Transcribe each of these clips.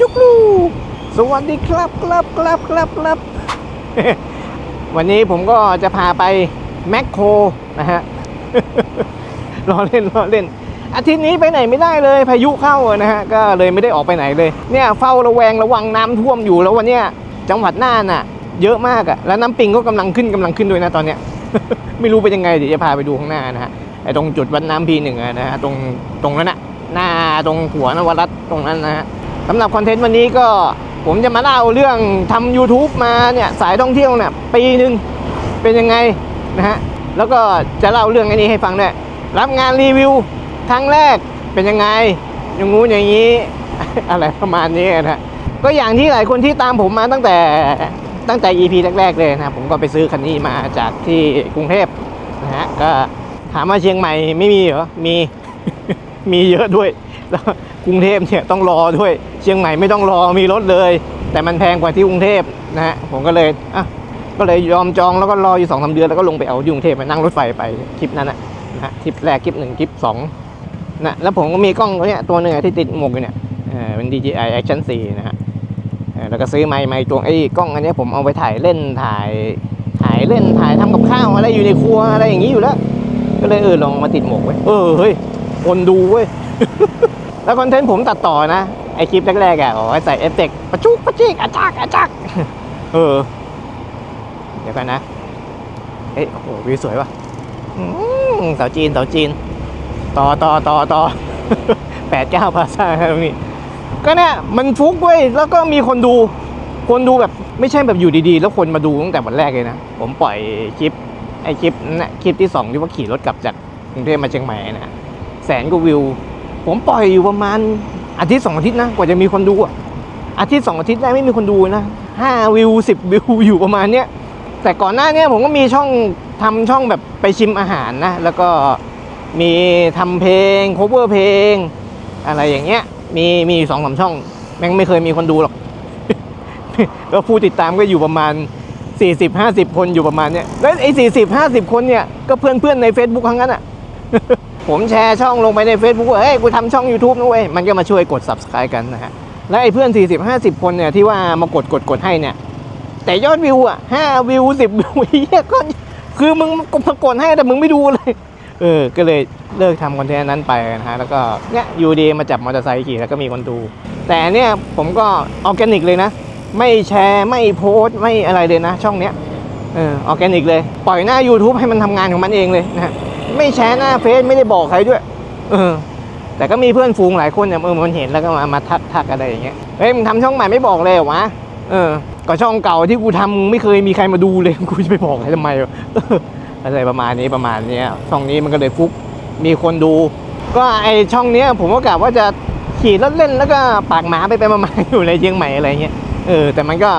จุกลูสวัสดีครับครับครับครับครับวันนี้ผมก็จะพาไปแมคโครนะฮะรอเล่นรอเล่น อาทิตย์นี้ไปไหนไม่ได้เลย พายุเข้านะฮะก็เลยไม่ได้ออกไปไหนเลย เนี่ยเฝ้าระแวงระวังน้ำท่วมอยู่แล้ววันเนี้ยจังหวัดน่านน่ะ เยอะมากอะแล้วน้ำปิงก็กำลังขึ้นกำลังขึ้นด้วยนะตอนเนี้ย ไม่รู้เป็นยังไงเดี๋ยวจะพาไปดูข้างหน้านะฮะไอ้ตรงจุดวัดน้ำพีหนึ่งนะฮะตรงตรงนั้นอะหน้าตรงหัวนวรัตตรงนั้นนะฮะ สำหรับคอนเทนต์วันนี้ก็ผมจะมาเล่าเรื่องทำ YouTube มาเนี่ยสายท่องเที่ยวเนี่ยปีหนึ่งเป็นยังไงนะฮะแล้วก็จะเล่าเรื่องอันนี้ให้ฟังด้วยรับงานรีวิวครั้งแรกเป็นยังไง อย่างงู้นอย่างนี้ อะไรประมาณนี้นะฮะก็อย่างที่หลายคนที่ตามผมมาตั้งแต่ตั้งแต่ EP แรกๆเลยนะผมก็ไปซื้อคันนี้มาจากที่กรุงเทพนะฮะก็ถามว่าเชียงใหม่ไม่มีเหรอมีมีเยอะด้วยแล้ว กรุงเทพเนี่ยต้องรอด้วย เชียงใหม่ไม่ต้องรอมีรถเลย แต่มันแพงกว่าที่กรุงเทพนะฮะผมก็เลยอะก็เลยยอมจองแล้วก็รออยู่สองสาเดือนแล้วก็ลงไปเอาที่กรุงเทพไปนั่งรถไฟไปคลิปนั้นนะนะฮะคลิปแรกคลิปหนึ่งคลิปสองนะแล้วผมก็มีกล้องตัวเนี้ยตัวหนึ่งอที่ติดหมวกอยู่เนี่ยเออเป็น DJI Action 4นะฮะเออแล้วก็ซื้อไมค์ไมค์ตัวไอ้กล้องอันนี้ผมเอาไปถ่ายเล่นถ่ายถ่ายเล่นถ่ายทำกับข้าวอะไรอยู่ในครัวอะไรอย่างนี้อยู่แล้ว ก็เลยเออลองมาติดหมวกไว้เออเฮ้ยคนดูเว้ย แล้วคอนเทนต์ผมตัดต่อนะ ไอคลิปแรกๆอะอ๋อใส่เอฟเฟกต์ประจุกประจิกอาจักอาจักเออ เดี๋ยวกันนะ เอ้ยโอ้โหวิวสวยว่ะสาวจีนสาวจีน ต่อต่อต่อต่อแปดเก้าภาษาตรงนี้ก็เนี่ยมันฟุกเว้ยแล้วก็มีคนดู คนดูแบบไม่ใช่แบบอยู่ดีๆ แล้วคนมาดูตั้งแต่วันแรกเลยนะ ผมปล่อยคลิปไอคลิปนั้นนะคลิปที่สองที่ว่าขี่รถกลับจากกรุงเทพมาเชียงใหม่นะแสนกว่าวิว ผมปล่อยอยู่ประมาณอาทิตย์สองอาทิตย์นะกว่าจะมีคนดูอะอาทิตย์สองอาทิตย์แรกไม่มีคนดูนะห้าวิวสิบวิวอยู่ประมาณเนี้ยแต่ก่อนหน้าเนี้ยผมก็มีช่องทำช่องแบบไปชิมอาหารนะ แล้วก็มีทำเพลง cover เพลง อะไรอย่างเงี้ย มีมีสองสามช่อง แม่งไม่เคยมีคนดูหรอกแล้วผู้ติดตามก็อยู่ประมาณ 40 50 คนอยู่ประมาณเนี้ยแล้วไอ้40 50คนเนี่ยก็เพื่อนเพื่อนใน Facebook ทั้งนั้นอะ ผมแชร์ช่องลงไปใน Facebook ว่าเฮ้ยกูทำช่อง YouTube นะเว้ยมันก็มาช่วยกด Subscribe กันนะฮะและไอ้เพื่อน 40 50 คนเนี่ยที่ว่ามากดกดกดให้เนี่ย แต่ยอดวิวอะ5วิว 10 วิวเฮียก็คือมึงมากดให้แต่มึงไม่ดูเลย เออ ก็เลยเลิกทำคอนเทนต์นั้นไปนะฮะ แล้วก็เนี่ยยูดีมาจับมอเตอร์ไซค์ขี่แล้วก็มีคนดู แต่เนี่ยผมก็ออร์แกนิกเลยนะ ไม่แชร์ไม่โพสต์ไม่อะไรเลยนะ ช่องเนี้ยเออออร์แกนิกเลย ปล่อยหน้า YouTube ให้มันทำงานของมันเองเลยนะฮะ ไม่แชร์หน้าเฟซไม่ได้บอกใครด้วย เออ แต่ก็มีเพื่อนฝูงหลายคนเนี่ยเออมันเห็นแล้วก็มามาทักทักอะไรอย่างเงี้ยเฮ้ยมึงทำช่องใหม่ไม่บอกเลยเหรอวะเออก็ช่องเก่าที่กูทำไม่เคยมีใครมาดูเลยกูจะไปบอกใครทำไมวะเอออะไรประมาณนี้ประมาณเนี้ยช่องนี้มันก็เลยฟุกมีคนดู ก็ไอช่องเนี้ยผมก็กะว่าจะขี่รถเล่นแล้วก็ปากหมาไปไปมาๆอยู่ในเชียงใหม่อะไรเงี้ยเออแต่มันก็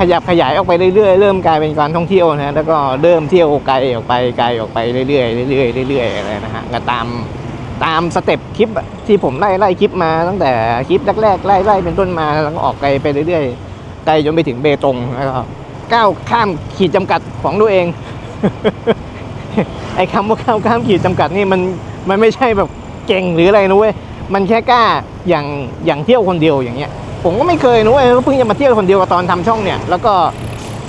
ขยับขยายออกไปเรื่อยๆ เริ่มกลายเป็นการท่องเที่ยวนะแล้วก็เริ่มเที่ยวไกลออกไปไกลออกไปเรื่อยๆเรื่อยๆเรื่อยๆอะไรนะฮะก็ตามตามสเต็ปคลิปที่ผมไล่ไล่คลิปมาตั้งแต่คลิปแรกๆไล่ไล่เป็นต้นมาแล้วก็ออกไกลไปเรื่อยๆไกลจนไปถึงเบตงแล้วก็ก้าวข้ามขีดจำกัดของตัวเองไอ้คำว่าก้าวข้ามขีดจำกัดนี่มันมันไม่ใช่แบบเก่งหรืออะไรนะเว้ยมันแค่กล้าอย่างอย่างเที่ยวคนเดียวอย่างเงี้ย ผมก็ไม่เคยนะเว้ยเพิ่งจะมาเที่ยวคนเดียวตอนทำช่องเนี่ย แล้วก็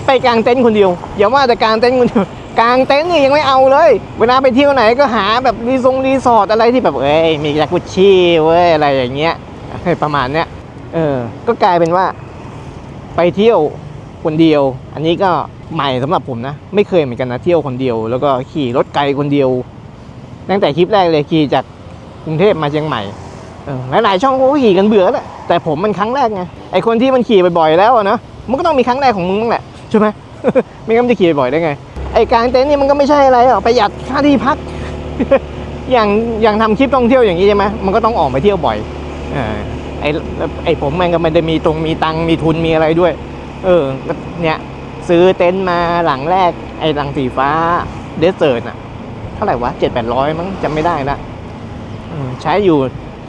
ไปกลางเต็นท์คนเดียวอย่าว่าแต่กางเต็นท์คนเดียวกางเต็นท์นี่ยังไม่เอาเลย เวลาไปเที่ยวไหนก็หาแบบรีสงรีสอร์ทอะไรที่แบบเอ้ยมีจากุชชี่เว้ยอะไรอย่างเงี้ยประมาณเนี้ยเออก็กลายเป็นว่า ไปเที่ยวคนเดียว อันนี้ก็ใหม่สำหรับผมนะ ไม่เคยเหมือนกันนะเที่ยวคนเดียว แล้วก็ขี่รถไกลคนเดียว ตั้งแต่คลิปแรกเลยขี่จากกรุงเทพมาเชียงใหม่ หลายๆช่องเขาก็ขี่กันเบื่อแล้วแหละแต่ผมมันครั้งแรกไงไอคนที่มันขี่บ่อยๆแล้วเนาะมันก็ต้องมีครั้งแรกของมึงบ้างแหละใช่ไหมไม่งั้นจะขี่บ่อยได้ไงไอกลางเต็นท์นี่มันก็ไม่ใช่อะไรหรอกประหยัดค่าที่พัก อย่างอย่างทำคลิปท่องเที่ยวอย่างนี้ใช่ไหมมันก็ต้องออกไปเที่ยวบ่อยอไอไอผมมันก็ม่ได้มีตรงมีตังมีทุนมีอะไรด้วย เออเนี่ยซื้อเต็นท์มาหลังแรก ไอหลังสีฟ้าเดสเซอร์น่ะเท่าไหร่วะเจ็ดแปดร้อยมั้งจำไม่ได้ละใช้อยู่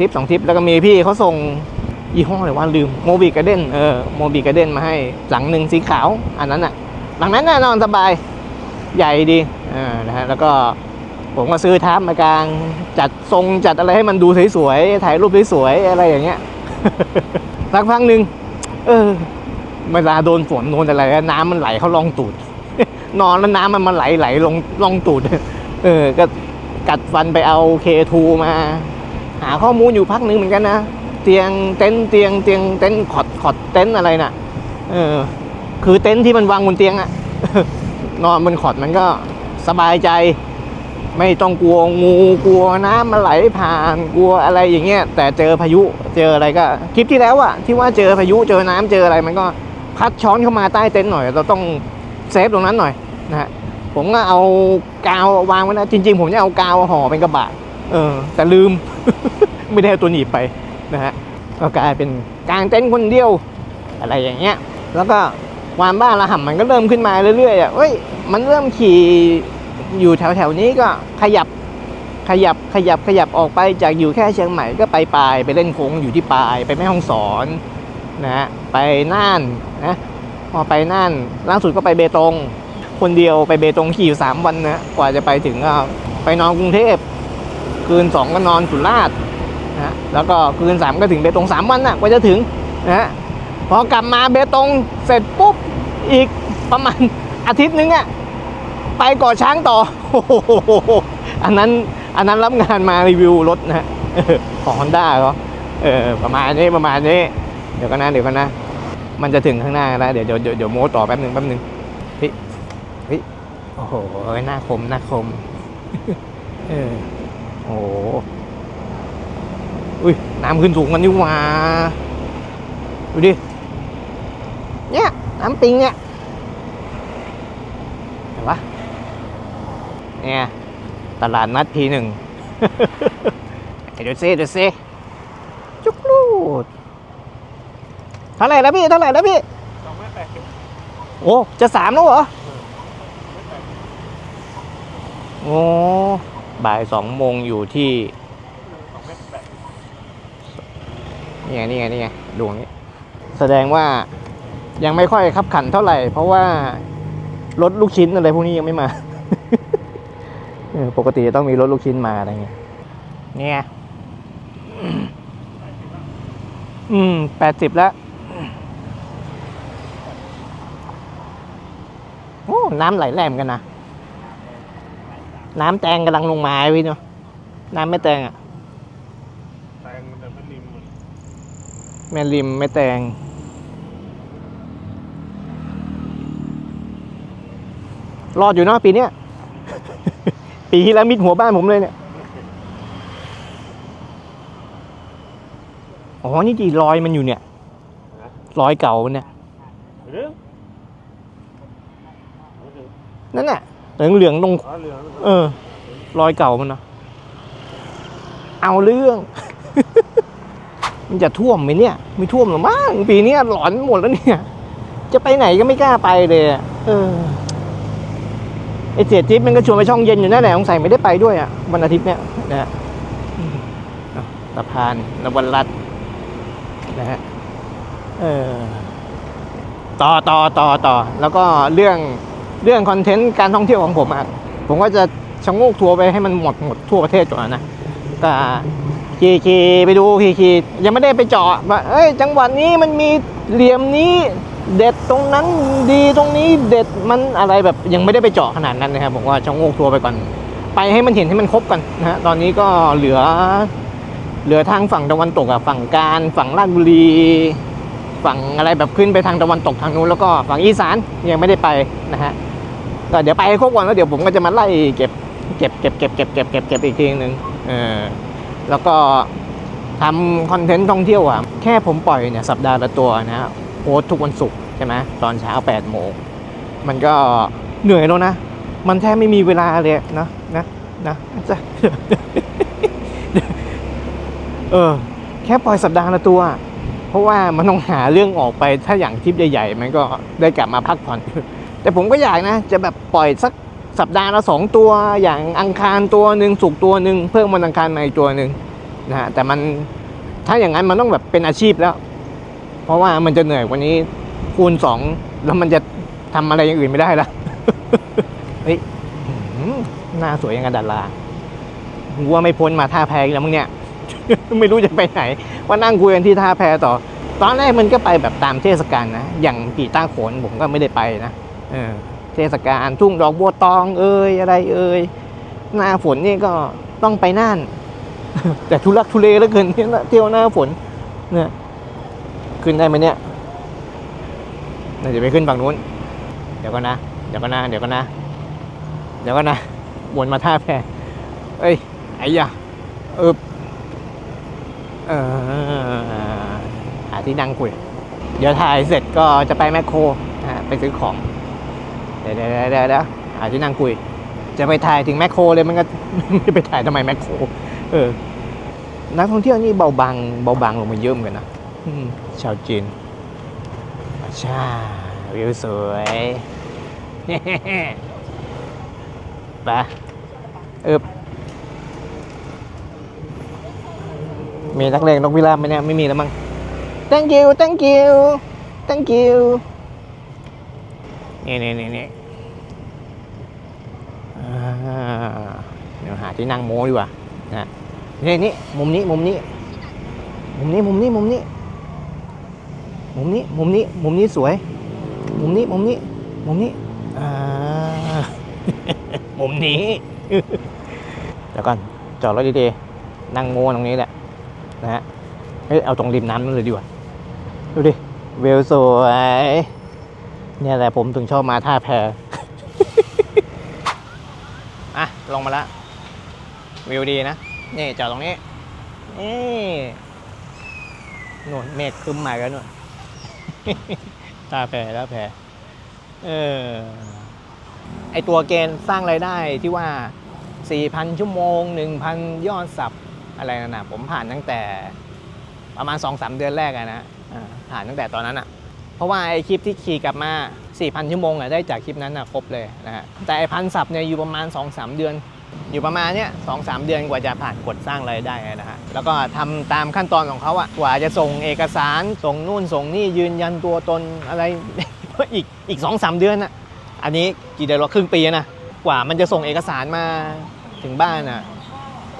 ทิปสองทิป แล้วก็มีพี่เขาส่งยี่ห้ออะไรว่าลืมโมบิกระเด้นเออโมบิกระเด้นมาให้หลังหนึ่งสีขาว อันนั้นอะหลังนั้นน่ะนอนสบายใหญ่ดีเออนะฮะแล้วก็ผมก็ซื้อทับมากลางจัดทรงจัดอะไรให้มันดูสวยๆถ่ายรูปสวยๆอะไรอย่างเงี้ยสักพักหนึ่งเออเวลาโดนฝนโดนอะไรน้ำมันไหลเข้าลองตูด นอนแล้วน้ำมันมาไหลไหลลงลองตูด เออก็กัดฟันไปเอาเคทูมา หาข้อมูลอยู่พักหนึ่งเหมือนกันนะเตียงเต็นเตียงเตียงเต็นขอดขอดเต็นอะไรน่ะเออคือเต็นที่มันวางบนเตียงอะนอนบนขอดมันก็สบายใจ ไม่ต้องกลัวงูกลัวน้ำมันไหลผ่านกลัวอะไรอย่างเงี้ยแต่เจอพายุเจออะไรก็คลิปที่แล้วอะที่ว่าเจอพายุเจอน้ำเจออะไรมันก็พัดช้อนเข้ามาใต้เต็นท์หน่อย เราต้องเซฟตรงนั้นหน่อยนะฮะผมก็เอากาววางไว้นะจริง ๆ ผมจะเอากาวห่อเป็นกระบะ เออแต่ลืม ไม่ได้เอาตัวหนีบไปนะฮะก็กลายเป็นกลางเต็นท์คนเดียวอะไรอย่างเงี้ย แล้วก็ความบ้าระห่ำมันก็เริ่มขึ้นมาเรื่อยๆอะเอ้ยมันเริ่มขี่อยู่แถวๆนี้ก็ขยับขยับขยับขยับออกไปจากอยู่แค่เชียงใหม่ก็ไปปลายไปเล่นโค้งอยู่ที่ปลายไปแม่ฮ่องสอนนะฮะไปน่านนะพอไปน่านล่าสุดก็ไปเบตง คนเดียวไปเบตงขี่อยู่สามวันนะกว่าจะไปถึงก็ไปนอนกรุงเทพ คืนสองก็นอนสุราษฎร์นะฮะแล้วก็คืนสามก็ถึงเบตงสามวันน่ะกว่าจะถึงนะฮะพอกลับมาเบตงเสร็จปุ๊บอีกประมาณอาทิตย์นึงอะไปเกาะช้างต่อโอ้โหอันนั้นอันนั้นรับงานมารีวิวรถนะฮะเออของฮอนด้าเขาเออประมาณนี้ประมาณนี้ เดี๋ยวกันนะเดี๋ยวกันนะ มันจะถึงข้างหน้าแล้วเดี๋ยวเดี๋ยวเดี๋ยวเดี๋ยวโม้ต่อแป๊บหนึ่งแป๊บหนึ่งเฮ้ยเฮ้ยโอ้โหหน้าคมหน้าคม เออ โอ้อุ้ยน้ำขึ้นสูงกันนี่หว่าดูดิ เนี่ย น้ำปิงเนี่ยเห็นปะเนี่ย ตลาดนัดทีหนึ่งเดี๋ยวซิเดี๋ยวซิจุกลูดเท่าไหร่แล้วพี่ เท่าไหร่แล้วพี่โอ้ จะสามแล้วเหรอ โอ้ บ่ายสองโมงอยู่ที่นี่ไงนี่ไงนี่ไงดวงนี้ แสดงว่ายังไม่ค่อยขับขันเท่าไหร่ เพราะว่ารถลูกชิ้นอะไรพวกนี้ยังไม่มาปกติจะต้องมีรถลูกชิ้นมาอะไรเงี้ยเนี่ยอืมแปดสิบแล้วโอ้น้ำไหลแรงเหมือนกันนะ น้ำแตงกำลังลงมาพี่เนาะน้ำไม่แตงอะแตงมันจะไม่ริมมันแม่ริมไม่แตงรอดอยู่เนาะปีเนี้ยปีที่แล้วมิดหัวบ้านผมเลยเนี่ยอ๋อนี่จีรอยมันอยู่เนี่ยรอยเก่ามันเนี่ยเรื่องนั่นน่ะเหลือง เหลืองๆตรงอ๋อเหลืองเออ รอยเก่ามันเนาะเอาเรื่อง มันจะท่วมไหมเนี่ย ไม่ท่วมหรอกมั้งปีเนี้ยหลอนหมดแล้วเนี่ย จะไปไหนก็ไม่กล้าไปเลยอะเออไอเสียจิ๊บมันก็ชวนไปช่องเย็นอยู่นั่นแหละสงสัยไม่ได้ไปด้วยอะวันอาทิตย์เนี่ยนะฮะอืมอะสะพานนวันรัตน์นะฮะเออต่อต่อต่อต่อแล้วก็เรื่อง เรื่องคอนเทนต์การท่องเที่ยวของผมอะผมก็จะชะโงกทัวร์ไปให้มันหมดหมดทั่วประเทศก่อนนะแต่ขี่ขี่ไปดูขี่ขี่ยังไม่ได้ไปเจาะว่าเอ้ยจังหวัดนี้มันมีเหลี่ยมนี้เด็ดตรงนั้นดีตรงนี้เด็ดมันอะไรแบบยังไม่ได้ไปเจาะขนาดนั้นนะครับผมว่าชะโงกทัวร์ไปก่อน ไปให้มันเห็นให้มันครบกันนะฮะตอนนี้ก็เหลือ เหลือทางฝั่งตะวันตกอะฝั่งการฝั่งราชบุรี ฝั่งอะไรแบบขึ้นไปทางตะวันตกทางนู้นแล้วก็ฝั่งอีสานยังไม่ได้ไปนะฮะ เดี๋ยวไปให้ครบก่อนแล้วเดี๋ยวผมก็จะมาไล่เก็บเก็บเก็บเก็บเก็บเก็บเก็บเก็บอีกทีหนึ่งเออแล้วก็ทำคอนเทนต์ท่องเที่ยวอะแค่ผมปล่อยเนี่ยสัปดาห์ละตัวนะโพสทุกวันศุกร์ใช่ไหมตอนเช้า8ปดโมงมันก็เหนื่อยแล้วนะ มันแทบไม่มีเวลาเลยนะนะนะจะเออแค่ปล่อยสัปดาห์ละตัว เพราะว่ามันต้องหาเรื่องออกไปถ้าอย่างทริปใหญ่ๆ มันก็ได้กลับมาพักผ่อน แต่ผมก็อยากนะ จะแบบปล่อยสักสัปดาห์ละสองตัวอย่างอังคารตัวหนึ่งสุกตัวหนึ่งเพิ่มวันอังคารมาอีกตัวหนึ่งนะฮะแต่มันถ้าอย่างนั้นมันต้องแบบเป็นอาชีพแล้ว เพราะว่ามันจะเหนื่อยกว่านี้คูณสองแล้วมันจะทำอะไรอย่างอื่นไม่ได้ละเฮ้ยหน้าสวยยังกับดาราหัวาไม่พ้นมาท่าแพแล้วมึงเนี่ย ไม่รู้จะไปไหน ว่านั่งคุยกันที่ท่าแพต่อ ตอนแรกมันก็ไปแบบตามเทศกาลนะ อย่างปีต้าโขนผมก็ไม่ได้ไปนะ เทศกาลทุ่งดอกบัวตองเอ่ยอะไรเอ่ยหน้าฝนนี่ก็ต้องไปน่าน แต่ทุลักทุเลเหลือเกินเที่ยวหน้าฝนเนี่ยขึ้นได้ไหมเนี่ยน่าจะไปขึ้นฝั่งนู้น เดี๋ยวก็นะเดี๋ยวก็นะเดี๋ยวก็นะ เดี๋ยวก็นะวนมาท่าแพเอ้ยไอ้ยะเออเออหาที่นั่งคุย เดี๋ยวถ่ายเสร็จก็จะไปแมคโครนะไปซื้อของ เดี๋ยวเดี๋ยวเดี๋ยวเดี๋ยวหาที่นั่งคุย จะไปถ่ายถึงแมคโครเลยมันก็ไม่ไปถ่ายทำไมแมคโคร เออ นักท่องเที่ยวนี่เบาบางเบาบางลงมาเยอะเหมือนกันนะชาวจีนใช่วิวสวยไปเออมีนักเลงนกพิราบไหมเนี่ย ไม่มีแล้วมั้ง thank you thank you thank you นี่นี่นี่นี่อ่าเดี๋ยวหาที่นั่งโม้ดีกว่านะนี่นี่มุมนี้มุมนี้ มุมนี้มุมนี้มุมนี้ มุมนี้มุมนี้มุมนี้สวย มุมนี้มุมนี้ มุมนี้อ่ามุมนี้เดี๋ยวก่อนจอดรถดีๆนั่งโม้ตรงนี้แหละนะฮะเฮ้ยเอาตรงริมน้ำนั่นเลยดีกว่าดูดิวิวสวย เนี่ยแหละผมถึงชอบมาท่าแพอะ ลงมาละวิวดีนะ นี่จอดตรงนี้นี่หนวดเมฆคึ้มมาแล้วหนวดท่าแพท่าแพเออ ไอตัวเกณฑ์สร้างรายได้ที่ว่า 4,000 ชั่วโมง 1,000 ยอดสับอะไรนั่นะผมผ่านตั้งแต่ประมาณ 2-3 เดือนแรกอะนะผ่านตั้งแต่ตอนนั้นอะ ราะว่าไอคลิปที่ขี่กลับมา 4,000 ชั่วโมงอะได้จากคลิปนั้นอะครบเลยนะฮะแต่ไอพันสับเนี่ยอยู่ประมาณ 2-3 เดือน อยู่ประมาณเนี้ยสองสามเดือนกว่าจะผ่านกฎสร้างรายได้นะฮะแล้วก็ทำตามขั้นตอนของเขาอะกว่าจะส่งเอกสารส่งนู่นส่งนี่ยืนยันตัวตนอะไรอีกอีกสองสามเดือนอะอันนี้กี่เดือนวะครึ่งปีนะกว่ามันจะส่งเอกสารมาถึงบ้านอะ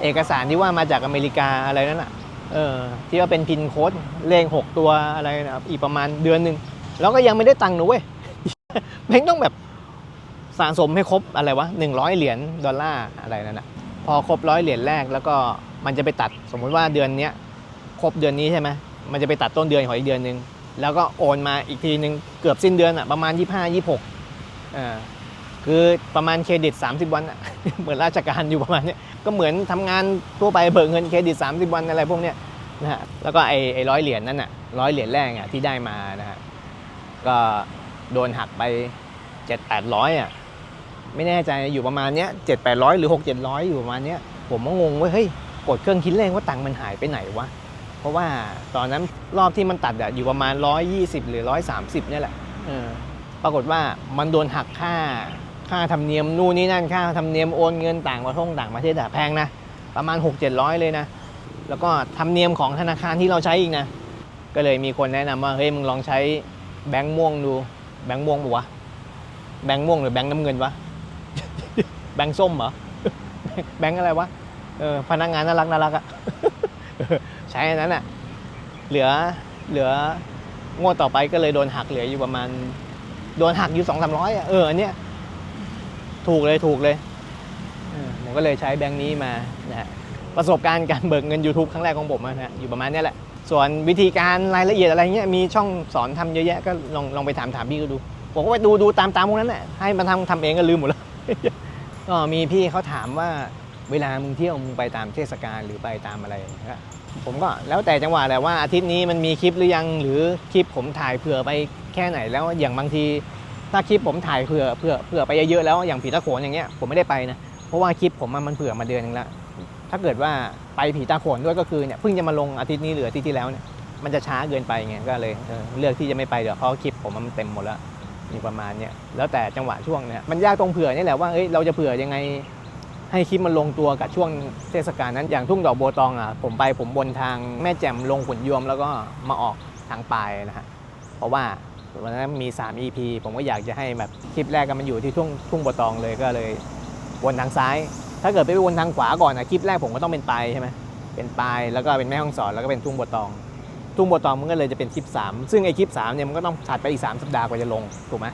เอกสารที่ว่ามาจากอเมริกาอะไรนั่นอะเออที่ว่าเป็นพินโค้ดเลขหกตัวอะไรนะอีกประมาณเดือนหนึ่ง แล้วก็ยังไม่ได้ตังค์นะเว้ยแม่งต้องแบบสะสมให้ครบอะไรวะ100เหรียญดอลลาร์อะไรนั่นนะพอครบร้อยเหรียญแรกแล้วก็มันจะไปตัดสมมุติว่าเดือนเนี้ยครบเดือนนี้ใช่ไหมมันจะไปตัดต้นเดือนของอีกเดือนหนึ่งแล้วก็โอนมาอีกทีหนึ่งเกือบสิ้นเดือนอะประมาณ 25 26อ่าคือประมาณเครดิต 30 วันอะเหมือนราชการอยู่ประมาณเนี้ยก็เหมือนทำงานทั่วไปเบิกเงินเครดิต 30 วันอะไรพวกเนี้ยนะฮะแล้วก็ไอ้ไอ้ร้อยเหรียญนั่นอะร้อยเหรียญแรกอะที่ได้มานะฮะ ก็โดนหักไป7 8 0 0อะไม่แน่ใจอยู่ประมาณเนี้ยเจ็ดแปดร้อยหรือหกเจ็ดร้อยอยู่ประมาณเนี้ยผมก็งงเว่าเฮ้ยกดเครื่องคิดเลขว่าตังค์มันหายไปไหนวะเพราะว่าตอนนั้นรอบที่มันตัดอะอยู่ประมาณ120หรือ130เนี่ยแหละเออปรากฏว่ามันโดนหักค่าค่าธรรมเนียมนู่นนี่นั่นค่าธรรมเนียมโอนเงินต่างประเทศต่างประเทศอะแพงนะประมาณ 6 700 เลยนะ แล้วก็ธรรมเนียมของธนาคารที่เราใช้อีกนะ ก็เลยมีคนแนะนำว่าเฮ้ยมึงลองใช้ แบงค์ม่วงดู แบงค์ม่วงปะวะ แบงค์ม่วงหรือแบงค์น้ำเงินวะ แบงค์ส้มเหรอ แบงค์อะไรวะ เออ พนักงานน่ารักน่ารักอะใช้อันนั้นอะเหลือ เหลืองวดต่อไปก็เลยโดนหักเหลืออยู่ประมาณ โดนหักอยู่สองสามร้อยอะเอออันเนี้ย ถูกเลยถูกเลยผมก็เลยใช้แบงค์นี้มานะฮะประสบการณ์การเบิกเงิน YouTube ครั้งแรกของผมนะฮะอยู่ประมาณเนี้ยแหละ ส่วนวิธีการรายละเอียดอะไรเงี้ยมีช่องสอนทำเยอะแยะก็ลองลองไปถามถามพี่ก็ดูผมก็ไปดูดูตามตามพวกนั้นแหละให้มันทำทำเองก็ลืมหมดแล้วก็มีพี่เขาถามว่าเวลามึงเที่ยวมึงไปตามเทศกาลหรือไปตามอะไรผมก็แล้วแต่จังหวะแหละว่าอาทิตย์นี้มันมีคลิปหรือยังหรือคลิปผมถ่ายเผื่อไปแค่ไหนแล้วอย่างบางทีถ้าคลิปผมถ่ายเผื่อเผื่อเผื่อไปเยอะๆแล้วอย่างผีตะโขนอย่างเงี้ยผมไม่ได้ไปนะเพราะว่าคลิปผมมันเผื่อมาเดือนนึงแล้ว ถ้าเกิดว่าไปผีตาโขนด้วยก็คือเนี่ยเพิ่งจะมาลงอาทิตย์นี้หรืออาทิตย์ที่แล้วเนี่ยมันจะช้าเกินไปไงก็เลยเออเลือกที่จะไม่ไปเดี๋ยวเพราะคลิปผมมันเต็มหมดแล้วมีประมาณเนี้ยแล้วแต่จังหวะช่วงเนี่ยมันยากตรงเผื่อนี่แหละว่าเอ้ยเราจะเผื่อยังไงให้คลิปมันลงตัวกับช่วงเทศกาลนั้นอย่างทุ่งดอกบัวตองอะผมไปผมบนทางแม่แจ่มลงขุนยวมแล้วก็มาออกทางปลายนะฮะเพราะว่าวันนั้นมี 3 EP ผมก็อยากจะให้แบบคลิปแรกก็มันอยู่ที่ทุ่งทุ่งบัวตองเลยก็เลยวนทางซ้าย ถ้าเกิดไปวนทางขวาก่อนนะคลิปแรกผมก็ต้องเป็นปลายใช่ไหมเป็นปลายแล้วก็เป็นแม่ห้องสอนแล้วก็เป็นทุ่งบัวตอง ทุ่งบัวตองมันก็เลยจะเป็นคลิป 3 ซึ่งไอคลิป3เนี่ยมันก็ต้องถัดไปอีก 3 สัปดาห์กว่าจะลงถูกไหม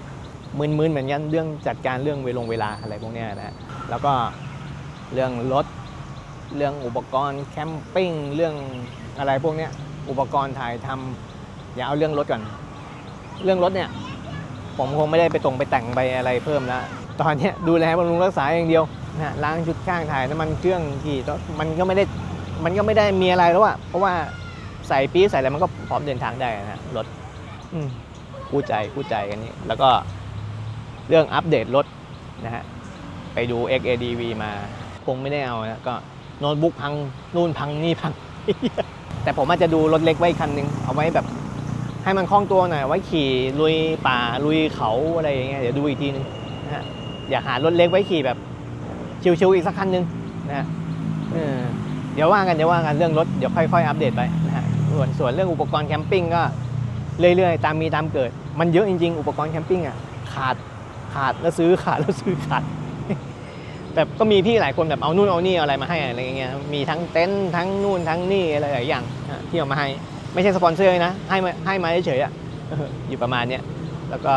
มึนๆเหมือนกันเรื่องจัดการเรื่องเวลงเวลาอะไรพวกเนี้ยนะแล้วก็เรื่องรถเรื่องอุปกรณ์แคมปิ้งเรื่องอะไรพวกเนี้ยอุปกรณ์ถ่ายทำอย่าเอาเรื่องรถก่อน เรื่องรถเนี่ยผมคงไม่ได้ไปตรงไปแต่งไปอะไรเพิ่มแล้วตอนนี้ดูแลบำรุงรักษาอย่างเดียว นะล้างชุดข้างถ่ายน้ำมันเครื่องขี่มันก็ไม่ได้มันก็ไม่ได้มีอะไรแล้วอะเพราะว่าใส่ปี๊ใส่อะไรมันก็พร้อมเดินทางได้นะฮะรถอืมกู้ใจกู้ใจกันนี้ แล้วก็เรื่องอัปเดตรถนะฮะไปดู XADV มาคงไม่ได้เอานะก็โน้ตบุ๊กพังนู่นพังนี่พัง แต่ผมอาจจะดูรถเล็กไว้คันหนึ่งเอาไว้แบบ ให้มันคล่องตัวหน่อยไว้ขี่ลุยป่าลุยเขาอะไรอย่างเงี้ยเดี๋ยวดูอีกทีนึงนะฮะอยากหารถเล็กไว้ขี่แบบ ชิวๆอีกสักคันหนึ่งนะฮะเดี๋ยวว่ากันเดี๋ยวว่ากันเรื่องรถเดี๋ยวค่อยๆอัปเดตไปนะฮะส่วนส่วนเรื่องอุปกรณ์แคมปิ้งก็เรื่อยๆตามมีตามเกิด มันเยอะจริงๆ อุปกรณ์แคมปิ้งอะขาดขาดแล้วซื้อขาดแล้วซื้อขาดแบบก็มีพี่หลายคนแบบเอานู่นเอานี่อะไรมาให้อะไรเงี้ยมีทั้งเต็นท์ทั้งนู่นทั้งนี่อะไรหลายอย่างที่เอามาให้ไม่ใช่สปอนเซอร์นะให้มาให้มาเฉยๆอะอยู่ประมาณเนี้ยแล้วก็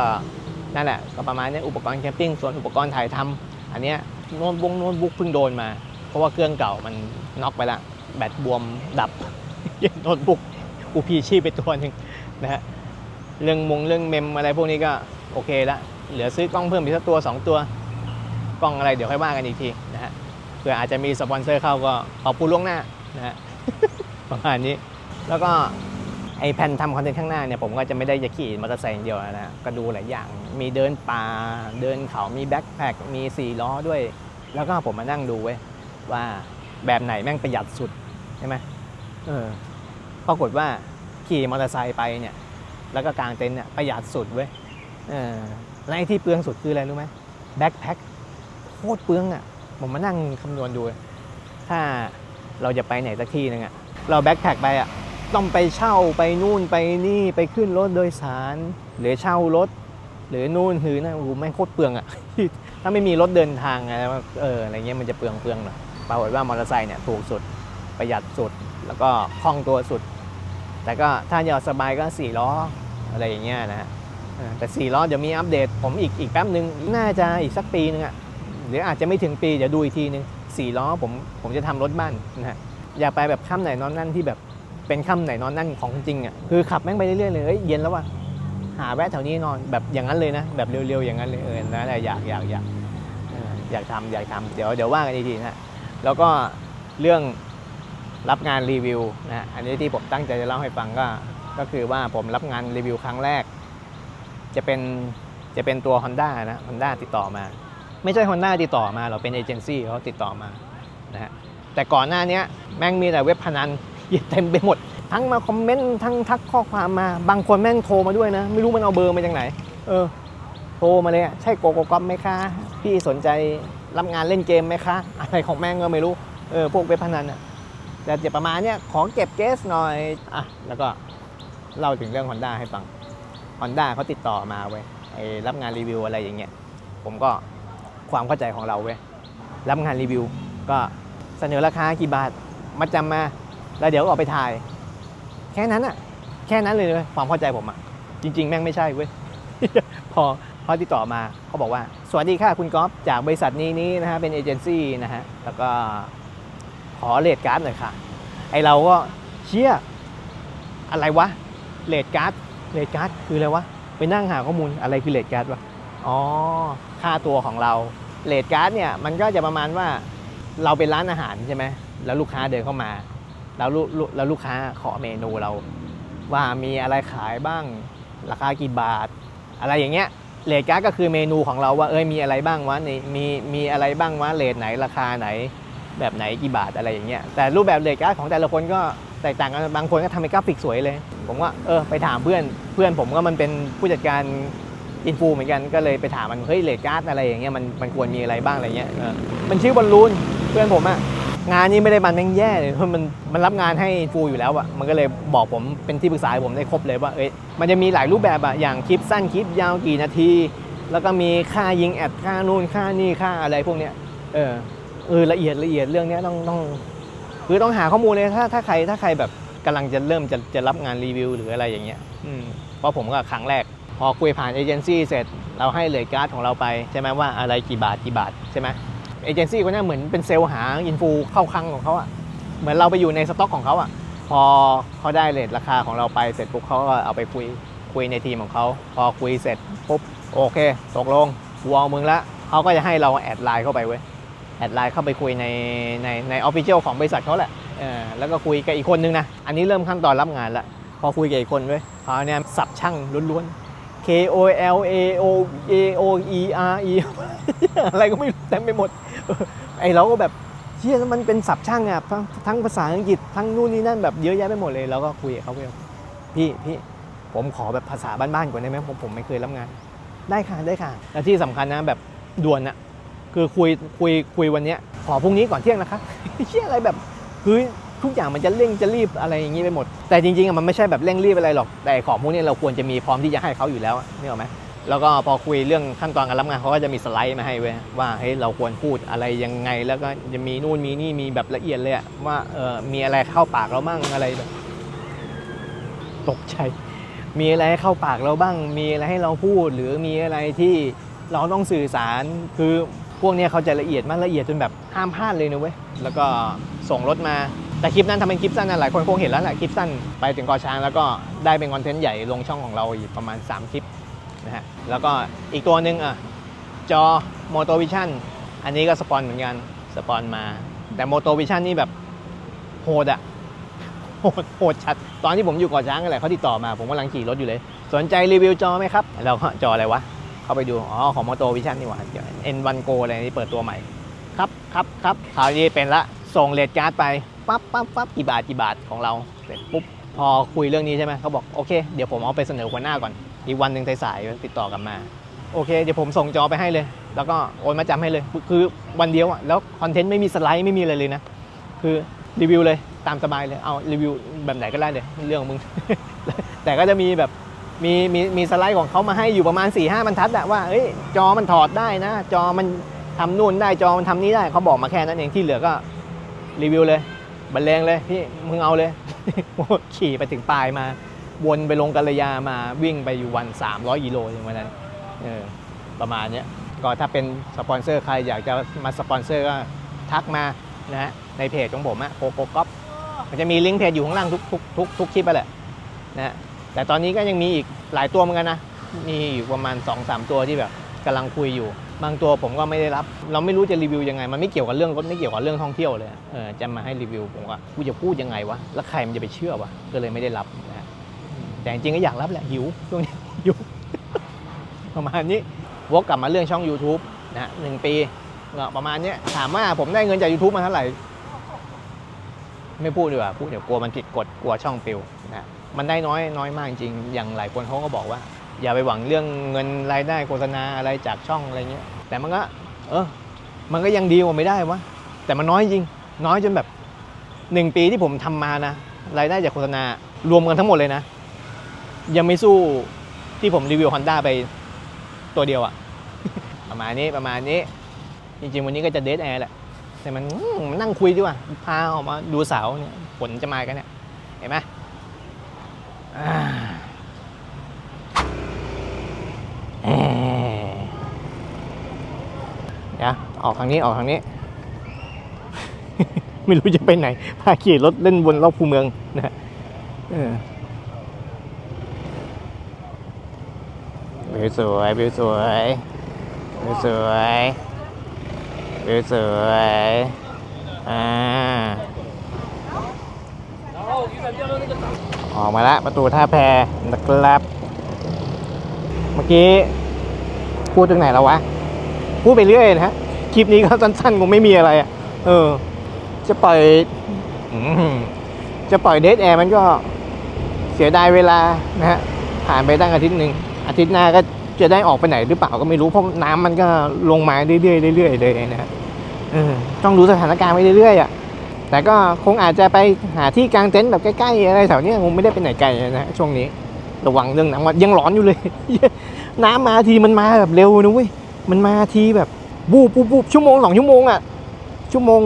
นั่นแหละก็ประมาณเนี้ยอุปกรณ์แคมปิ้งส่วนอุปกรณ์ถ่ายทำอันเนี้ย โน้ตบุ๊กโน้ตบุ๊กเพิ่งโดนมา เพราะว่าเครื่องเก่ามันน็อกไปละแบตบวมดับโน้ตบุ๊กกูพีชีพไปตัวหนึ่งนะฮะเรื่องมงเรื่องเมมอะไรพวกนี้ก็โอเคละเหลือซื้อกล้องเพิ่มอีกสักตัว 2 ตัวกล้องอะไรเดี๋ยวค่อยว่ากันอีกทีนะฮะเผื่ออาจจะมีสปอนเซอร์เข้าก็ขอบคุณล่วงหน้านะฮะประมาณนี้แล้วก็ ไอแผ่นทำคอนเทนต์ข้างหน้าเนี่ยผมก็จะไม่ได้จะขี่มอเตอร์ไซค์อย่างเดียวนะฮะก็ดูหลายอย่าง มีเดินป่า เดินเขา มีแบ็คแพค มีสี่ล้อด้วย แล้วก็ผมมานั่งดูเว้ยว่าแบบไหนแม่งประหยัดสุดใช่ไหมเออปรากฏว่าขี่มอเตอร์ไซค์ไปเนี่ย แล้วก็กางเต็นท์เนี่ยประหยัดสุดเว้ยเออและไอ้ที่เปลืองสุดคืออะไรรู้ไหมแบ็คแพคโคตรเปลืองอะ ผมมานั่งคำนวณดู ถ้าเราจะไปไหนสักที่หนึงอะ เราแบ็คแพคไปอะ ต้องไปเช่าไปนู่นไปนี่ไปขึ้นรถโดยสาร หรือเช่ารถ หรือนู่นหรือนั่นโอ้โหแม่โคตรเปลืองอะ ถ้าไม่มีรถเดินทางอะไรเอออะไรเงี้ยมันจะเปลืองเปลืองหน่อยปรากฏว่ามอเตอร์ไซค์เนี่ยถูกสุดประหยัดสุดแล้วก็คล่องตัวสุด แต่ก็ถ้าอยากสบายก็สี่ล้ออะไรอย่างเงี้ยนะฮะแต่สี่ล้อเดี๋ยวมีอัปเดตผมอีกอีกแป๊บหนึ่งน่าจะอีกสักปีนึงอะหรืออาจจะไม่ถึงปีเดี๋ยวดูอีกทีนึงสี่ล้อผมผมจะทำรถบ้านนะฮะอยากไปแบบค่ำไหนนอนนั่นที่แบบ เป็นค่ำไหนนอนนั่นของจริงอะคือขับแม่งไปเรื่อยๆเลยเฮ้ยเย็นแล้วว่ะหาแวะแถวนี้นอนแบบอย่างนั้นเลยนะ แบบเร็วๆอย่างนั้นเลยเออนะแต่อยากอยากอยากเอออยากทำอยากทำเดี๋ยวเดี๋ยวว่ากันอีกทีนะแล้วก็เรื่องรับงานรีวิวนะอันนี้ที่ผมตั้งใจจะเล่าให้ฟังก็ก็คือว่าผมรับงานรีวิวครั้งแรก จะเป็นจะเป็นตัว Honda นะ Honda ติดต่อมา ไม่ใช่ Honda ติดต่อมาเราเป็นเอเจนซี่เขาติดต่อมานะฮะแต่ก่อนหน้านี้แม่งมีแต่เว็บพนัน เต็มไปหมด ทั้งมาคอมเมนต์ทั้งทักข้อความมา บางคนแม่งโทรมาด้วยนะ ไม่รู้มันเอาเบอร์มาจากไหน เออ โทรมาเลยอะใช่โกโกกอปไหมคะ พี่สนใจรับงานเล่นเกมไหมคะ อะไรของแม่งก็ไม่รู้ เออ พวกเว็บพนันอะแต่จะประมาณเนี้ย ขอเก็บเกสหน่อย อะ แล้วก็เล่าถึงเรื่อง Honda ให้ฟัง Honda เขาติดต่อมาเว้ยไอ้รับงานรีวิวอะไรอย่างเงี้ย ผมก็ความเข้าใจของเราเว้ย รับงานรีวิว ก็เสนอราคากี่บาท มาจำมา แล้วเดี๋ยวออกไปถ่าย แค่นั้นอะแค่นั้นเลยเว้ยความเข้าใจผมอะจริง ๆ แม่งไม่ใช่เว้ยพอพอติดต่อมาเขาบอกว่า สวัสดีค่ะคุณก๊อฟจากบริษัทนี้นี้นะฮะเป็นเอเจนซี่นะฮะแล้วก็ขอเลทการ์ดหน่อยค่ะ ไอเราก็เชี่ยอะไรวะเลดการ์ดเลดการ์ดคืออะไรวะไปนั่งหาข้อมูลอะไรคือเลดการ์ดวะอ๋อค่าตัวของเราเลดการ์ดเนี่ยมันก็จะประมาณว่าเราเป็นร้านอาหารใช่ไหมแล้วลูกค้าเดินเข้ามา แล้วลูลูแล้วลูกค้าขอเมนูเรา ว่ามีอะไรขายบ้าง ราคากี่บาท อะไรอย่างเงี้ยเลทการ์ดก็คือเมนูของเราว่าเอ้ยมีอะไรบ้างวะในมีมีอะไรบ้างวะเลทไหนราคาไหน แบบไหนกี่บาทอะไรอย่างเงี้ยแต่รูปแบบเลทการ์ดของแต่ละคนก็แตกต่างกันบางคนก็ทำเป็นกราฟิกสวยเลย ผมว่าเออไปถามเพื่อนเพื่อนผมก็มันเป็นผู้จัดการอินฟูเหมือนกันก็เลยไปถามมันเฮ้ยเลทการ์ดอะไรอย่างเงี้ยมันมันควรมีอะไรบ้างอะไรเงี้ยเออมันชื่อบอลลูนเพื่อนผมอะ งานนี้ไม่ได้มันแม่งแย่เลยเพราะมันมันรับงานให้ฟูอยู่แล้วอะมันก็เลยบอกผมเป็นที่ปรึกษาผมได้ครบเลยว่าเอ้ยมันจะมีหลายรูปแบบอะอย่างคลิปสั้นคลิปยาวกี่นาที แล้วก็มีค่ายิงแอดค่านู่นค่านี่ค่าอะไรพวกเนี้ยเออเออละเอียดละเอียดเรื่องเนี้ยต้องต้องคือต้องหาข้อมูลเลยถ้าถ้าใครถ้าใครแบบกำลังจะเริ่มจะจะรับงานรีวิวหรืออะไรอย่างเงี้ยอืมเพราะผมก็ครั้งแรกพอคุยผ่านเอเจนซี่เสร็จเราให้เลยการ์ดของเราไปใช่ไหมว่าอะไรกี่บาทกี่บาทใช่ไหม เอเจนซี่ก็น่าเหมือนเป็นเซลล์หาอินฟูเข้าคลังของเขาอะเหมือนเราไปอยู่ในสต็อกของเขาอะพอเขาได้เลทราคาของเราไปเสร็จปุ๊บเขาก็เอาไปคุยคุยในทีมของเขาพอคุยเสร็จปุ๊บโอเค ตกลงกูเอามึงละเขาก็จะให้เราแอดไลน์เข้าไปเว้ยแอดไลน์เข้าไปคุยในในในออฟฟิเชียลของบริษัทเขาแหละเออแล้วก็คุยกับอีกคนนึงนะ อันนี้เริ่มขั้นตอนรับงานละพอคุยกับอีกคนเว้ยเขาเนี่ยสับช่างล้วนๆ K O L A O A O E R E อะไรก็ไม่รู้เต็มไปหมด ไอเราก็แบบเชี่ยมันเป็นสับช่างอะทั้งทั้งภาษาอังกฤษทั้งนู่นนี่นั่นแบบเยอะแยะไปหมดเลยเราก็คุยกับเขาไปพี่พี่ผมขอแบบภาษาบ้านๆก่อนได้ไหมผมผมไม่เคยรับงาน ได้ค่ะได้ค่ะและที่สำคัญนะแบบด่วนอะคือคุยคุยคุยวันเนี้ยขอพรุ่งนี้ก่อนเที่ยงนะคะเชี่ยอะไรแบบคือ ทุกอย่างมันจะเร่งจะรีบอะไรอย่างนี้ไปหมด แต่จริงๆอะมันไม่ใช่แบบเร่งรีบอะไรหรอก แต่ของพวกนี้เราควรจะมีพร้อมที่จะให้เขาอยู่แล้วนี่หรอไหมแล้วก็พอคุยเรื่องขั้นตอนการรับงานเขาก็จะมีสไลด์มาให้เว้ยว่าเฮ้ยเราควรพูดอะไรยังไง แล้วก็จะมีนู่นมีนี่มีแบบละเอียดเลยอะว่าเออมีอะไรเข้าปากเราบ้างอะไรแบบตกใจ มีอะไรให้เข้าปากเราบ้าง มีอะไรให้เราพูด หรือมีอะไรที่เราต้องสื่อสารคือพวกเนี้ยเขาจะละเอียดมากละเอียดจนแบบห้ามพลาดเลยนะเว้ยแล้วก็ส่งรถมา แต่คลิปนั้นทำเป็นคลิปสั้นนะหลายคนคงเห็นแล้วแหละคลิปสั้นไปถึงกอช้างแล้วก็ได้เป็นคอนเทนต์ใหญ่ลงช่องของเราอีกประมาณ 3 คลิปนะฮะแล้วก็อีกตัวหนึ่งอะจอ m o t o Vision อันนี้ก็สปอนเหมือนกันสปอนมา แต่ m o t o Vision นี่แบบโหดอะโหดโหดชัด ตอนที่ผมอยู่เก่อช้างกันแหละเขาติดต่อมา ผมกำลังขี่รถอยู่เลย สนใจรีวิวจอไหมครับแล้วก็จออะไรวะ เข้าไปดู อ๋อ ของ Moto Vision นี่หว่า N1 Go อะไรนี่เปิดตัวใหม่ ครับครับครับคราวนี้เป็นละ ส่งเลดการ์ดไป ปั๊บปั๊บปั๊บกี่บาทกี่บาทของเราเสร็จปุ๊บพอคุยเรื่องนี้ใช่ไหมเขาบอกโอเคเดี๋ยวผมเอาไปเสนอหัวหน้าก่อน อีกวันหนึ่งสายๆติดต่อกลับมาโอเคเดี๋ยวผมส่งจอไปให้เลย แล้วก็โอนมาจำให้เลย คือวันเดียวอะแล้วคอนเทนต์ไม่มีสไลด์ไม่มีอะไรเลยนะ คือรีวิวเลยตามสบายเลยเอารีวิวแบบไหนก็ได้เลยเรื่องของมึง แต่ก็จะมีแบบมีมีมีสไลด์ของเขามาให้อยู่ประมาณ4ี่ห้าบรรทัดอะว่าเอ้ยจอมันถอดได้นะ จอมันทำนู่นได้จอมันทำนี้ได้เขาบอกมาแค่นั้นเองที่เหลือก็รีวิวเลย บรรเลงเลยพี่มึงเอาเลย ขี่ไปถึงปลายมา วนไปลงกัลยามาวิ่งไปอยู่วัน 300กิโลอย่างวันนั้นเออประมาณนี้ก็ถ้าเป็นสปอนเซอร์ใครอยากจะมาสปอนเซอร์ก็ทักมานะฮะในเพจของผมอะโกโกก๊อปมันจะมีลิงก์เพจอยู่ข้างล่างทุกทุกทุกทุกคลิปไปแหละนะฮะแต่ตอนนี้ก็ยังมีอีกหลายตัวเหมือนกันนะมีอยู่ประมาณ 2-3 ตัวที่แบบกำลังคุยอยู่ บางตัวผมก็ไม่ได้รับ เราไม่รู้จะรีวิวยังไง มันไม่เกี่ยวกับเรื่องรถไม่เกี่ยวกับเรื่องท่องเที่ยวเลยเออจะมาให้รีวิวผมว่ากูจะพูดยังไงวะแล้วใครมันจะไปเชื่อวะก็เลยไม่ได้รับนะฮะแต่จริงๆก็อยากรับแหละหิวช่วงนี้หิวประมาณนี้วกกลับมาเรื่องช่อง YouTube นะฮะหนึ่งปีก็ประมาณนี้ถามว่าผมได้เงินจาก YouTube มาเท่าไหร่ ไม่พูดดีกว่าพูดเดี๋ยวกลัวมันผิดกฎกลัวช่องปิวนะฮะมันได้น้อยน้อยมากจริงอย่างหลายคนเขาก็บอกว่า อย่าไปหวังเรื่องเงินรายได้โฆษณาอะไรจากช่องอะไรเงี้ย แต่มันก็ เออ มันก็ยังดีกว่าไม่ได้วะ แต่มันน้อยจริง น้อยจนแบบหนึ่งปีที่ผมทำมานะ รายได้จากโฆษณารวมกันทั้งหมดเลยนะ ยังไม่สู้ที่ผมรีวิว Honda ไปตัวเดียวอะประมาณนี้ประมาณนี้ จริง ๆ วันนี้ก็จะเดทแอร์แหละ แต่มันมันนั่งคุยดีกว่า พาออกมาดูเสาเนี่ยฝนจะมากันเนี่ย เห็นไหมอ่าเอ่อเดี๋ยว ออกทางนี้ออกทางนี้ ไม่รู้จะไปไหน พาขี่รถเล่นวนรอบคูเมืองนะฮะเออวิวสวยวิวสวยวิวสวยวิวสวยอ่าออกมาล้วประตูท่าแพนะครับ เมื่อกี้พูดถึงไหนแล้ววะ พูดไปเรื่อยนะฮะ คลิปนี้ก็สั้นๆคงไม่มีอะไรอะเออ จะปล่อยอืมจะปล่อยเดทแอร์มันก็เสียดายเวลานะฮะผ่านไปตั้งอาทิตย์หนึ่งอาทิตย์หน้าก็จะได้ออกไปไหนหรือเปล่าก็ไม่รู้เพราะน้ำมันก็ลงมาเรื่อยๆเรื่อยๆเลยนะฮะเออต้องดูสถานการณ์ไปเรื่อยๆอะแต่ก็คงอาจจะไปหาที่กางเต็นท์แบบใกล้ๆอะไรแถวเนี้ยคงไม่ได้ไปไหนไกลนะฮะช่วงนี้ ระวังเรื่องน้ำว่ายังร้อนอยู่เลย น้ำมาทีมันมาแบบเร็วนะเว้ยมันมาทีแบบ บูบบูบบูบชั่วโมงสองชั่วโมงอะ ชั่วโมง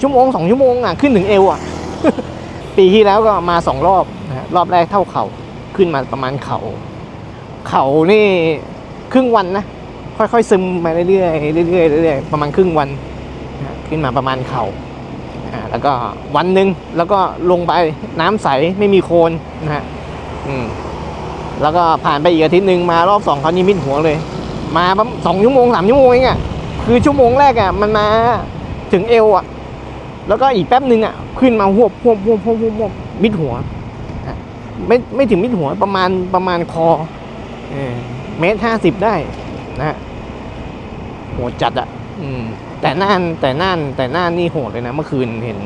ชั่วโมงสองชั่วโมงอะขึ้นถึงเอวอะ ปีที่แล้วก็มาสองรอบนะรอบแรกเท่าเข่าขึ้นมาประมาณเข่าเข่านี่ครึ่งวันนะค่อยๆซึมมาเรื่อยๆเรื่อยๆเรื่อยๆประมาณครึ่งวันขึ้นมาประมาณเขา่าแล้วก็วันหนึ่งแล้วก็ลงไปน้ำใสไม่มีโคลนนะฮะอืม แล้วก็ผ่านไปอีกอาทิตย์หนึ่งมารอบสองเขานิมิตหัวเลย มาประมาณสองชั่วโมงสามชั่วโมงเองอะคือชั่วโมงแรกอะมันมาถึงเอวอะ แล้วก็อีกแป๊บหนึ่งอะขึ้นมาหวบหวบหวบหวบหวบหวบมิดหัวไม่ไม่ถึงมิดหัวประมาณประมาณคอเมตรห้าสิบได้นะฮะโหดจัดอะแต่น่านแต่น่านแต่น่านนี่โหดเลยนะ เมื่อคืนเห็น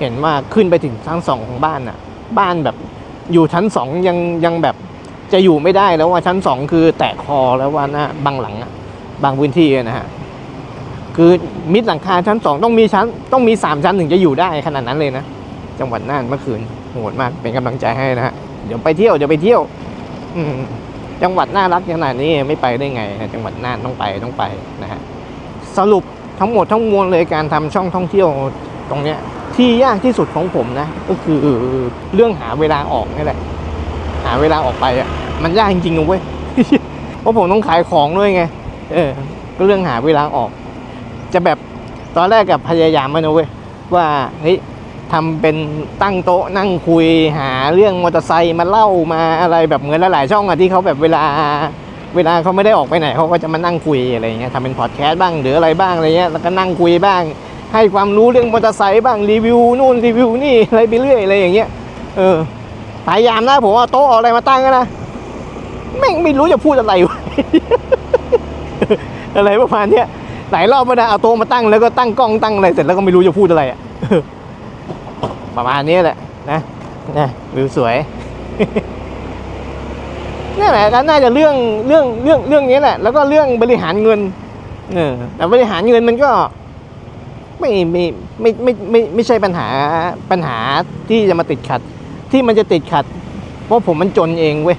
เห็นว่าขึ้นไปถึงชั้นสองของบ้านอะ บ้านแบบอยู่ชั้นสองยังยังแบบ จะอยู่ไม่ได้แล้วว่าชั้นสองคือแตะคอแล้วว่านะบางหลังอะบางพื้นที่นะฮะคือมิดหลังคาชั้นสองต้องมีชั้นต้องมีสามชั้นถึงจะอยู่ได้ขนาดนั้นเลยนะจังหวัดน่านเมื่อคืนโหดมากเป็นกำลังใจให้นะฮะเดี๋ยวไปเที่ยวเดี๋ยวไปเที่ยว อืมจังหวัดน่ารักขนาดนี้ไม่ไปได้ไงนะจังหวัดน่านต้องไปต้องไปนะฮะสรุปทั้งหมดทั้งมวลเลยการทำช่องท่องเที่ยวตรงเนี้ยที่ยากที่สุดของผมนะ ก็คือเรื่องหาเวลาออกนี่แหละ หาเวลาออกไปอะ มันยากจริงๆนะเว้ยเพราะผมต้องขายของด้วยไง เออ ก็เรื่องหาเวลาออก จะแบบตอนแรกกับพยายามมานะเว้ยว่าเฮ้ยทำเป็นตั้งโต๊ะนั่งคุยหาเรื่องมอเตอร์ไซค์มาเล่ามาอะไรแบบเหมือนหลายๆช่องอะที่เขาแบบเวลาเวลาเขาไม่ได้ออกไปไหนเขาก็จะมานั่งคุยอะไรเงี้ยทำเป็นพอดแคสต์บ้างหรืออะไรบ้างอะไรเงี้ยแล้วก็นั่งคุยบ้าง ให้ความรู้เรื่องมอเตอร์ไซค์บ้างรีวิวนู่นรีวิวนี่อะไรไปเรื่อยอะไรอย่างเงี้ยเออ พยายามนะผมว่าโต๊ะเอาอะไรมาตั้งนะแม่งไม่รู้จะพูดอะไรวะอะไรประมาณเนี้ยหลายรอบมานะเอาโต๊ะมาตั้งแล้วก็ตั้งกล้องตั้งอะไรเสร็จแล้วก็ไม่รู้จะพูดอะไรอะประมาณนี้แหละนะนะวิวสวยนี่แหละก็น่าจะเรื่องเรื่องเรื่องเรื่องนี้แหละ แล้วก็เรื่องบริหารเงินเออแต่บริหารเงินมันก็ไม่ไม่ไม่ไม่ไม่ไม่ใช่ปัญหาปัญหาที่จะมาติดขัด ที่มันจะติดขัด เพราะผมมันจนเองเว้ย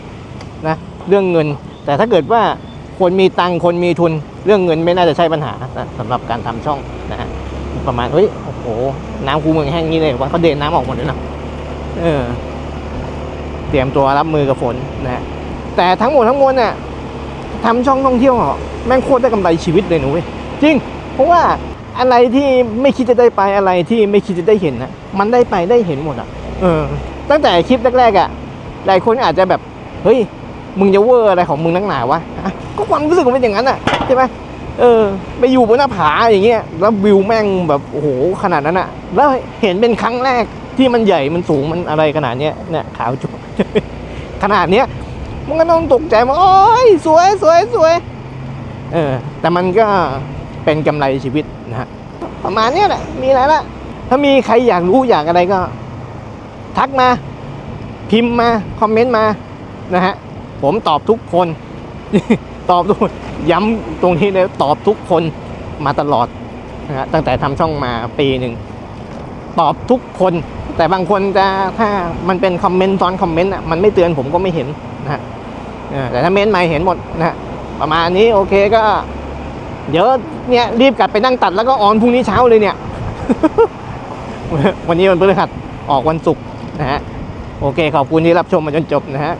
นะเรื่องเงิน แต่ถ้าเกิดว่าคนมีตังค์คนมีทุน เรื่องเงินไม่น่าจะใช่ปัญหานะสำหรับการทำช่องนะฮะประมาณเฮ้ยโอ้โหน้ำคูเมืองแห้งนี้เลยว่าเขาเดนน้ำออกหมดเลยนะเออ เตรียมตัวรับมือกับฝนนะฮะแต่ทั้งหมดทั้งมวลเนี่ยทำช่องท่องเที่ยวอะแม่งโคตรได้กำไรชีวิตเลยหนะเว้ยจริง เพราะว่าอะไรที่ไม่คิดจะได้ไปอะไรที่ไม่คิดจะได้เห็นนะมันได้ไปได้เห็นหมดอะ เออ ตั้งแต่คลิปแรกๆอะหลายคนอาจจะแบบเฮ้ยมึงจะเวอร์อะไรของมึงนักหนาวะก็ความรู้สึกมันเป็นอย่างนั้นอะใช่ไหมเออไปอยู่บนหน้าผาอย่างเงี้ยแล้ววิวแม่งแบบโอ้โหขนาดนั้นอะ แล้วเห็นเป็นครั้งแรกที่มันใหญ่มันสูงมันอะไรขนาดเนี้ยเนี่ยขาวจุขนาดเนี้ยมันก็ต้องตกใจว่าโอ้ยสวยสวยสวยเออแต่มันก็เป็นกำไรชีวิตนะฮะประมาณเนี้ยแหละมีอะไรละถ้ามีใครอยากรู้อยากอะไรก็ ทักมา พิมพ์มา คอมเมนต์มานะฮะผมตอบทุกคน ตอบทุกคนย้ำตรงนี้เลยตอบทุกคนมาตลอดนะฮะตั้งแต่ทำช่องมาปีหนึ่งตอบทุกคน แต่บางคนจะถ้ามันเป็นคอมเมนต์ซ้อนคอมเมนต์อะมันไม่เตือนผมก็ไม่เห็นนะฮะแต่ถ้าเม้นต์มาเห็นหมดนะฮะประมาณนี้โอเคก็ เดี๋ยวเนี่ยรีบกลับไปนั่งตัดแล้วก็ออนพรุ่งนี้เช้าเลยเนี่ย วันนี้วันพฤหัสออกวันศุกร์ นะฮะโอเคขอบคุณที่รับชมมาจนจบนะฮะ